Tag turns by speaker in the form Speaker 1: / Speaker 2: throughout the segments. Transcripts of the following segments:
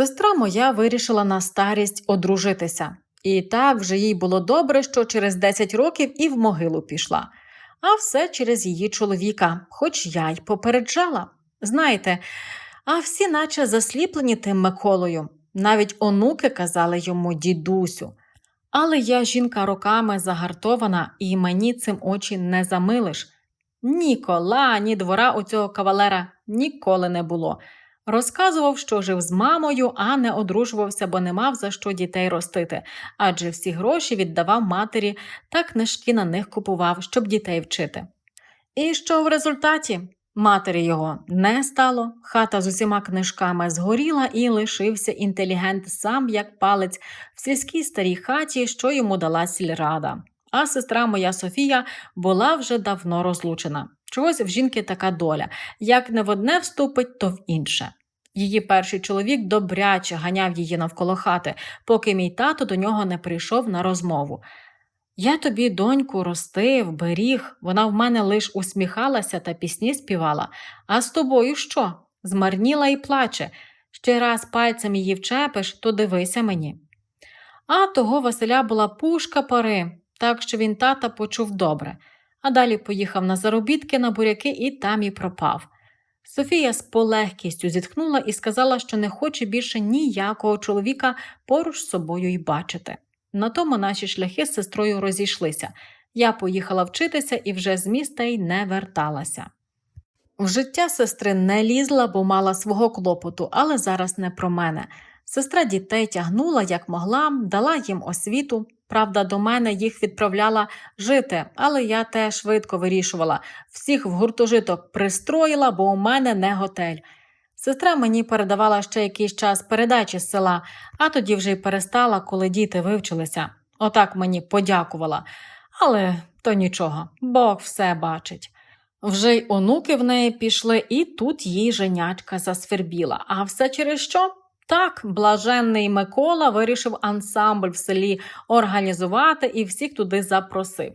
Speaker 1: Сестра моя вирішила на старість одружитися. І так вже їй було добре, що через 10 років і в могилу пішла. А все через її чоловіка, хоч я й попереджала. Знаєте, а всі наче засліплені тим Миколою. Навіть онуки казали йому дідусю. Але я жінка роками загартована, і мені цим очі не замилиш. Ні кола, ні двора у цього кавалера ніколи не було. Розказував, що жив з мамою, а не одружувався, бо не мав за що дітей ростити, адже всі гроші віддавав матері та книжки на них купував, щоб дітей вчити. І що в результаті? Матері його не стало, хата з усіма книжками згоріла і лишився інтелігент сам як палець в сільській старій хаті, що йому дала сільрада. А сестра моя Софія була вже давно розлучена. Чогось в жінки така доля як не в одне вступить, то в інше. Її перший чоловік добряче ганяв її навколо хати, поки мій тато до нього не прийшов на розмову. Я тобі, доньку, ростив, беріг, вона в мене лиш усміхалася та пісні співала. А з тобою що? Змарніла і плаче. Ще раз пальцем її вчепиш, то дивися мені. А того Василя була пушка пари, так що він тата почув добре, а далі поїхав на заробітки на буряки і там і пропав. Софія з полегкістю зітхнула і сказала, що не хоче більше ніякого чоловіка поруч з собою й бачити. На тому наші шляхи з сестрою розійшлися. Я поїхала вчитися і вже з міста й не верталася. В життя сестри не лізла, бо мала свого клопоту, але зараз не про мене. Сестра дітей тягнула, як могла, дала їм освіту. Правда, до мене їх відправляла жити, але я теж швидко вирішувала. Всіх в гуртожиток пристроїла, бо у мене не готель. Сестра мені передавала ще якийсь час передачі з села, а тоді вже й перестала, коли діти вивчилися. Отак мені подякувала. Але то нічого, Бог все бачить. Вже й онуки в неї пішли, і тут їй женячка засвербіла. А все через що? Так, блаженний Микола вирішив ансамбль в селі організувати і всіх туди запросив.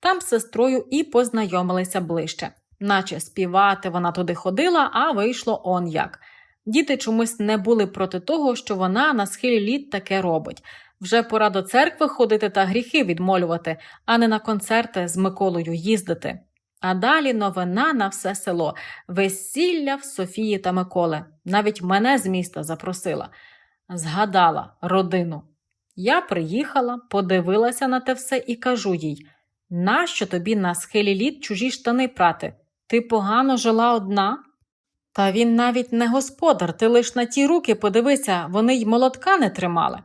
Speaker 1: Там з сестрою і познайомилися ближче. Наче співати вона туди ходила, а вийшло он як. Діти чомусь не були проти того, що вона на схилі літ таке робить. Вже пора до церкви ходити та гріхи відмолювати, а не на концерти з Миколою їздити. А далі новина на все село весілля в Софії та Миколи. Навіть мене з міста запросила. Згадала родину. Я приїхала, подивилася на те все і кажу їй: нащо тобі на схилі літ чужі штани прати? Ти погано жила одна? Та він навіть не господар, ти лиш на ті руки подивися, вони й молотка не тримали.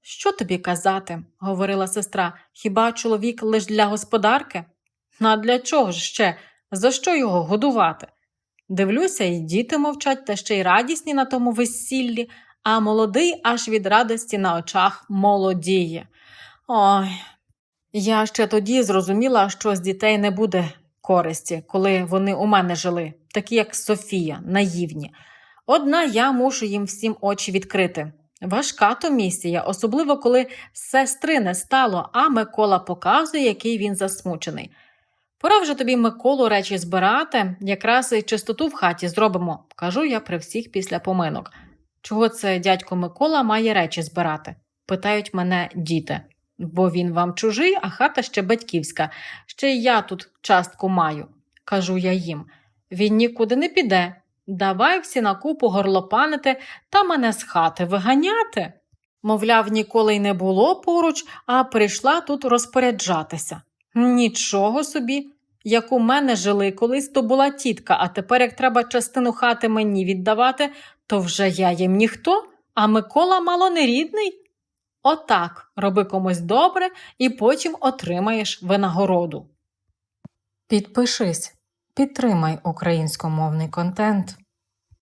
Speaker 1: Що тобі казати? говорила сестра, хіба чоловік лиш для господарки? А для чого ж ще? За що його годувати? Дивлюся, і діти мовчать, та ще й радісні на тому весіллі, а молодий аж від радості на очах молодіє. Ой, я ще тоді зрозуміла, що з дітей не буде користі, коли вони у мене жили, такі як Софія, наївні. Одна я мушу їм всім очі відкрити. Важка то місія, особливо коли сестри не стало, а Микола показує, який він засмучений. Пора вже тобі, Миколу, речі збирати, якраз і чистоту в хаті зробимо, кажу я при всіх після поминок. Чого це дядько Микола має речі збирати? питають мене діти. Бо він вам чужий, а хата ще батьківська, ще й я тут частку маю, кажу я їм. Він нікуди не піде. Давай всі на купу горлопанити та мене з хати виганяти. Мовляв, ніколи й не було поруч, а прийшла тут розпоряджатися. Нічого собі. Як у мене жили колись, то була тітка, а тепер, як треба частину хати мені віддавати, то вже я їм ніхто, а Микола мало не рідний. Отак роби комусь добре і потім отримаєш винагороду. Підпишись, підтримай українськомовний контент.